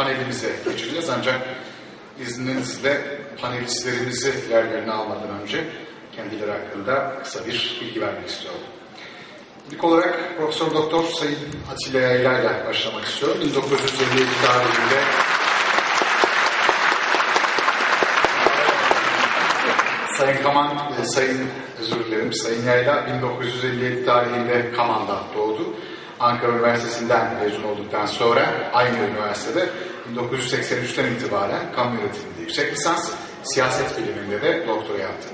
panelimize geçeceğiz. Ancak izninizle panelistlerimizi yerlerine almadan önce kendileri hakkında kısa bir bilgi vermek istiyorum. İlk olarak Profesör Doktor Sayın Atilla Yayla ile başlamak istiyorum. 1957 tarihinde Sayın Kaman, e, Sayın özür dilerim, Sayın Yayla 1957 tarihinde Kaman'da doğdu. Ankara Üniversitesi'nden mezun olduktan sonra aynı üniversitede 1983'ten itibaren kamu yönetiminde yüksek lisans, siyaset biliminde de doktora yaptı.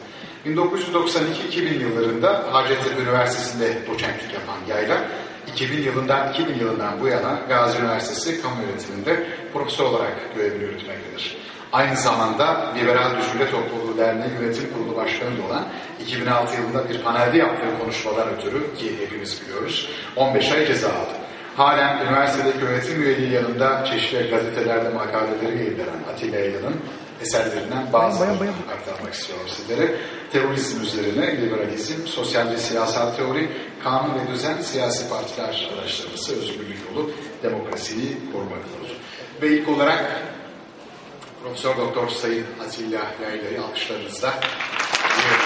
1992-2000 yıllarında Hacettepe Üniversitesi'nde doçentlik yapan Yayla, 2000 yılından 2000 yılından bu yana Gazi Üniversitesi Kamu Yönetiminde profesör olarak görevini yürütmektedir. Aynı zamanda Liberal Düşünce Topluluğu Derneği Yönetim Kurulu Başkanı da olan 2006 yılında bir panelde yaptığı konuşmadan ötürü ki hepimiz biliyoruz 15 ay ceza aldı. Halen üniversitedeki yönetim üyeliği yanında çeşitli gazetelerde makaleleri yayınlanan Atilla Eylül'ün eserlerinden bazılarını aktarmak istiyorum sizlere. Terörizm üzerine liberalizm, sosyal ve siyasal teori, kanun ve düzen, siyasi partiler araştırması, özgürlük yolu, demokrasiyi korumak yolu. Ve ilk olarak Profesör Doktor Sayın Atilla Yayla'yı alkışlarınızla Ve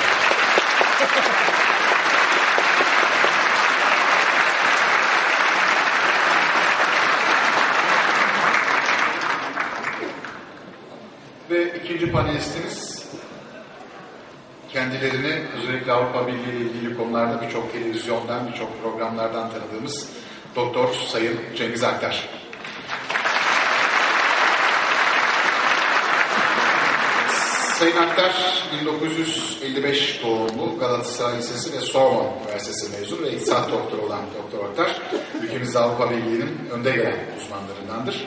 ikinci panelistimiz kendilerini özellikle Avrupa Birliği ile ilgili konularda birçok televizyondan, birçok programlardan tanıdığımız Doktor Sayın Cengiz Aktar. Sayın Aktar 1955 doğumlu Galatasaray Lisesi ve Sorbonne Üniversitesi mezunu ve iktisat doktoru olan Doktor Aktar, ülkemizde Avrupa Birliği'nin önde gelen uzmanlarındandır.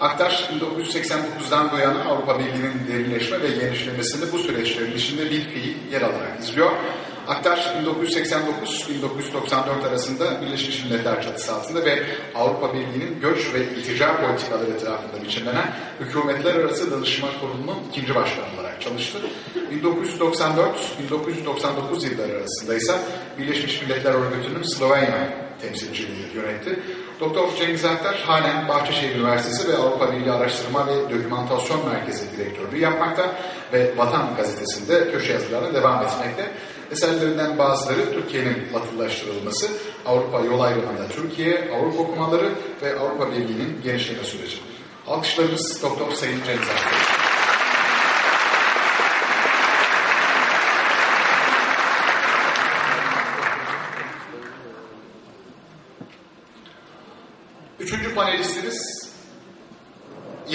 Aktar 1989'dan bu yana Avrupa Birliği'nin derinleşme ve genişlemesini bu süreçlerin içinde bir fiil yer alarak izliyor. Aktar 1989-1994 arasında Birleşmiş Milletler çatısı altında ve Avrupa Birliği'nin göç ve iltica politikaları etrafında biçimlenen Hükümetler Arası Danışma Kurulu'nun ikinci başkanı çalıştı. 1994-1999 yılları arasında ise Birleşmiş Milletler Örgütü'nün Slovenya temsilciliği yönetti. Doktor Cengiz Aktar halen Bahçeşehir Üniversitesi ve Avrupa Birliği Araştırma ve Dokümantasyon Merkezi direktörlüğü yapmakta ve Vatan Gazetesi'nde köşe yazılarına devam etmekte. Eserlerinden bazıları Türkiye'nin batılılaştırılması, Avrupa yol ayrımında Türkiye, Avrupa okumaları ve Avrupa Birliği'nin genişleme süreci. Alkışlarımız Doktor Sayın Cengiz Aktar.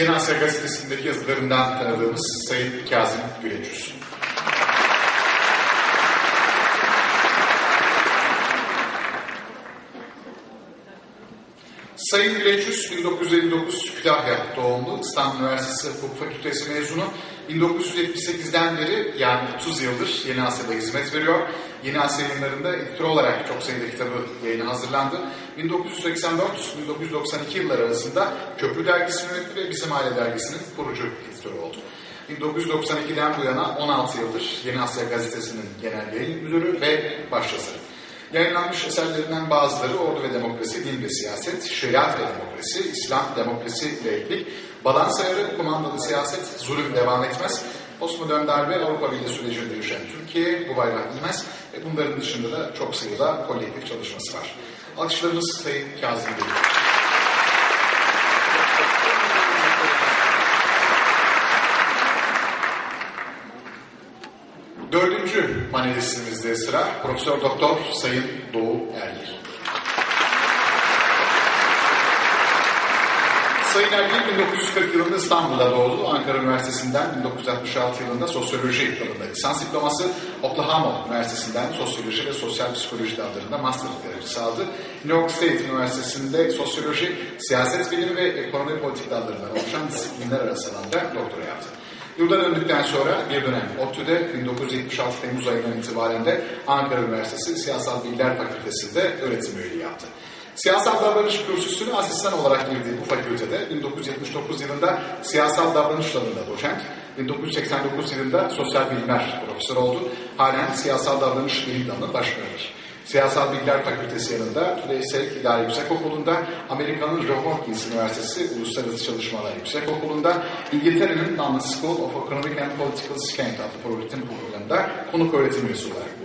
Yeni Asya Gazetesi'ndeki yazılarından tanıdığımız Sayın Kazım Güleçüz. Sayın Güleçüz 1959 Kütahya doğumlu İstanbul Üniversitesi Hukuk Fakültesi mezunu. 1978'den beri yani 30 yıldır Yeni Asya'da hizmet veriyor. Yeni Asya yayınlarında editör olarak çok sayıda kitabı yayına hazırlandı. 1984-1992 yılları arasında Köprü Dergisi'ni yönetti ve Bizim Aile Dergisi'nin kurucu editörü oldu. 1992'den bu yana 16 yıldır Yeni Asya Gazetesi'nin genel yayın müdürü ve başyazarı. Yayınlanmış eserlerinden bazıları Ordu ve Demokrasi, Din ve Siyaset, Şeriat ve Demokrasi, İslam, Demokrasi, Laiklik, Balans Ayarı, Kumandalı Siyaset, Zulüm Devam Etmez, Postmodern Darbe, Avrupa Birliği sürecinde düşen Türkiye, Bu Bayrak İlmez ve bunların dışında da çok sayıda kolektif çalışması var. Alkışlarımız Sayın Kazım Bey. Panelistimizde sıra Profesör Doktor Sayın Doğu Ergil. Sayın Ergil 1940 yılında İstanbul'da doğdu. Ankara Üniversitesi'nden 1966 yılında sosyoloji dalında lisans diploması, Oklahoma Üniversitesi'nden sosyoloji ve sosyal psikoloji dallarında master derecesi aldı. New York State Üniversitesi'nde sosyoloji, siyaset bilimi ve ekonomi politik dallarından oluşan disiplinler arası alanda doktora yaptı. Yurda döndükten sonra bir dönem ODTÜ'de 1976 Temmuz ayından itibaren de Ankara Üniversitesi Siyasal Bilgiler Fakültesi'nde öğretim üyeliği yaptı. Siyasal davranış kürsüsüne asistan olarak girdiği bu fakültede 1979 yılında siyasal davranış dalında doçent, 1989 yılında sosyal bilimler profesör oldu. Halen siyasal davranış bilim dalının başkanıdır. Siyasal Bilgiler Fakültesi yanında Türeysel İdari Yüksekokulu'nda, Amerika'nın John Hopkins Üniversitesi Uluslararası Çalışmalar Yüksekokulu'nda, İngiltere'nin London School of Economic and Political Science adlı öğretim programında konuk öğretim üyesi olarak.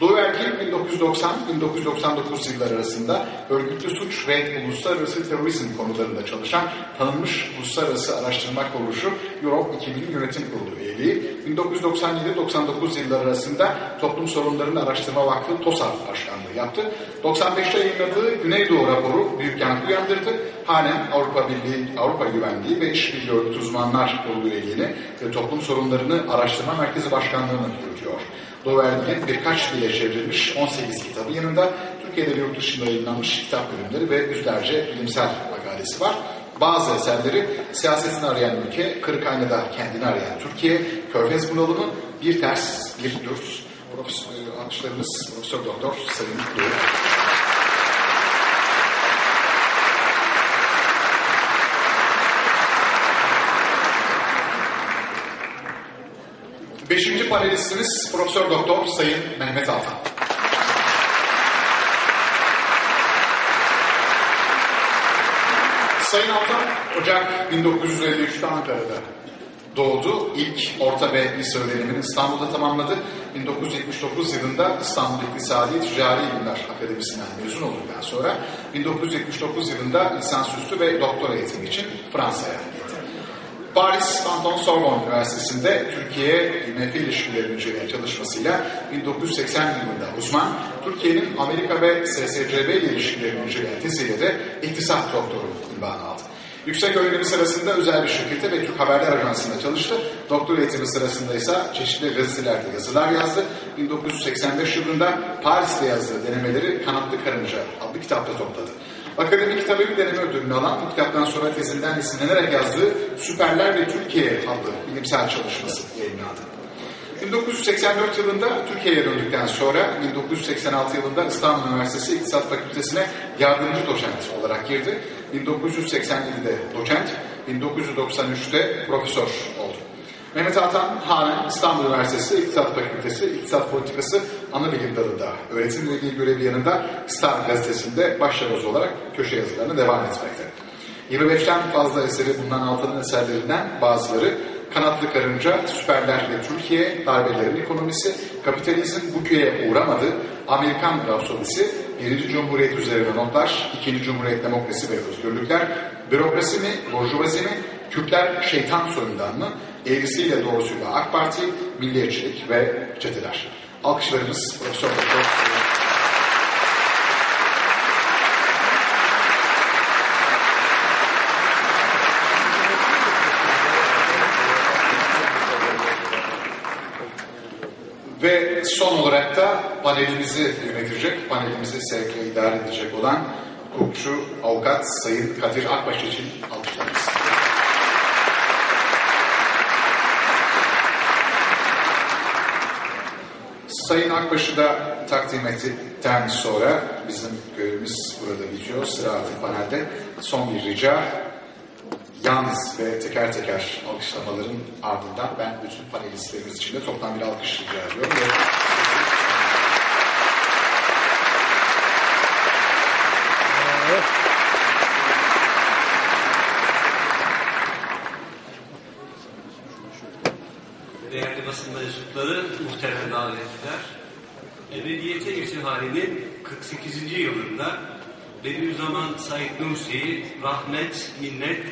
Doğu Erkin 1990-1999 yılları arasında örgütlü suç ve uluslararası terörizm konularında çalışan tanınmış uluslararası araştırma kuruluşu Europe 2000 Yönetim Kurulu üyeliği, 1997-99 yılları arasında Toplum Sorunlarını Araştırma Vakfı TOSAV Başkanlığı yaptı. 95'te yayınladığı Güneydoğu raporu büyük yankı uyandırdı. Halen Avrupa Birliği, Avrupa Güvenliği ve İşbirliği Örgütü Uzmanlar Kurulu üyeliğini ve Toplum Sorunlarını Araştırma Merkezi Başkanlığı'nı yürütüyor. Doğu Ergin'in birkaç dile çevrilmiş 18 kitabı yanında Türkiye'de ve yurt dışında yayınlanmış kitap bölümleri ve yüzlerce bilimsel makalesi var. Bazı eserleri siyasetini arayan ülke, Kırıkhane'de kendini arayan Türkiye, Körfez bunalımı, bir ters, bir dürs. Profesör, alkışlarımız Profesör Doktor Sayın Doğu. Panelistimiz Profesör Doktor Sayın Mehmet Altan. Sayın Altan, Ocak 1953'te Ankara'da doğdu. İlk orta ve lise öğrenimini İstanbul'da tamamladı. 1979 yılında İstanbul İktisadi Ticari İlimler Akademisi'nden mezun olduktan sonra 1979 yılında lisansüstü ve doktora eğitimi için Fransa'ya gitti. Paris Panton Sorbonne Üniversitesi'nde Türkiye IMF ilişkilerini inceleyen çalışmasıyla 1980 yılında uzman, Türkiye'nin Amerika ve SSCB ile ilişkilerini inceleyen teziyle de iktisat doktoru ünvanı aldı. Yüksek öğrenimi sırasında özel bir şirkete ve Türk Haberler Ajansı'nda çalıştı. Doktor eğitimi sırasında ise çeşitli gazetelerde yazılar yazdı. 1985 yılında Paris'te yazdığı denemeleri Kanatlı Karınca adlı kitapta topladı. Akademik bir deneme ödülünü alan bu kitaptan sonra tezinden esinlenerek yazdığı Süperler ve Türkiye adlı bilimsel çalışması yayınlandı. 1984 yılında Türkiye'ye döndükten sonra 1986 yılında İstanbul Üniversitesi İktisat Fakültesine yardımcı doçent olarak girdi. 1987'de doçent, 1993'te profesör. Mehmet Atan halen İstanbul Üniversitesi İktisat Fakültesi İktisat Politikası Anabilim Dalı'nda öğretim üyeliği görevi yanında Star Gazetesi'nde başyazar olarak köşe yazılarına devam etmekte. 25'ten fazla eseri bulunan Altan'ın eserlerinden bazıları Kanatlı Karınca, Süperler ve Türkiye, Darbelerin Ekonomisi, Kapitalizm bu köye uğramadı, Amerikan Rapsodisi, Birinci Cumhuriyet üzerine notlar, İkinci Cumhuriyet Demokrasi ve Özgürlükler, Bürokrasi mi, Burjuvazi mi, Kürtler şeytan soyundan mı, eğrisiyle doğrusuyla AK Parti, milliyetçilik ve çeteler. Alkışlarımız Profesör Doktor Ve son olarak da panelimizi yönetecek, panelimizi sevkle idare edecek olan hukukçu, avukat Sayın Kadir Akbaş için alkışlarımız. Sayın Akbaş'ı da takdim ettikten sonra bizim görevimiz burada bitiyor. Sıra artık panelde son bir rica. Yalnız ve teker teker alkışlamaların ardından ben bütün panelistlerimiz için de toplam bir alkış rica ediyorum. Ve... basın mensupları, muhterem davetliler, Ebediyete irtihalinin 48. yılında Bediüzzaman Said Nursi'yi rahmet, minnet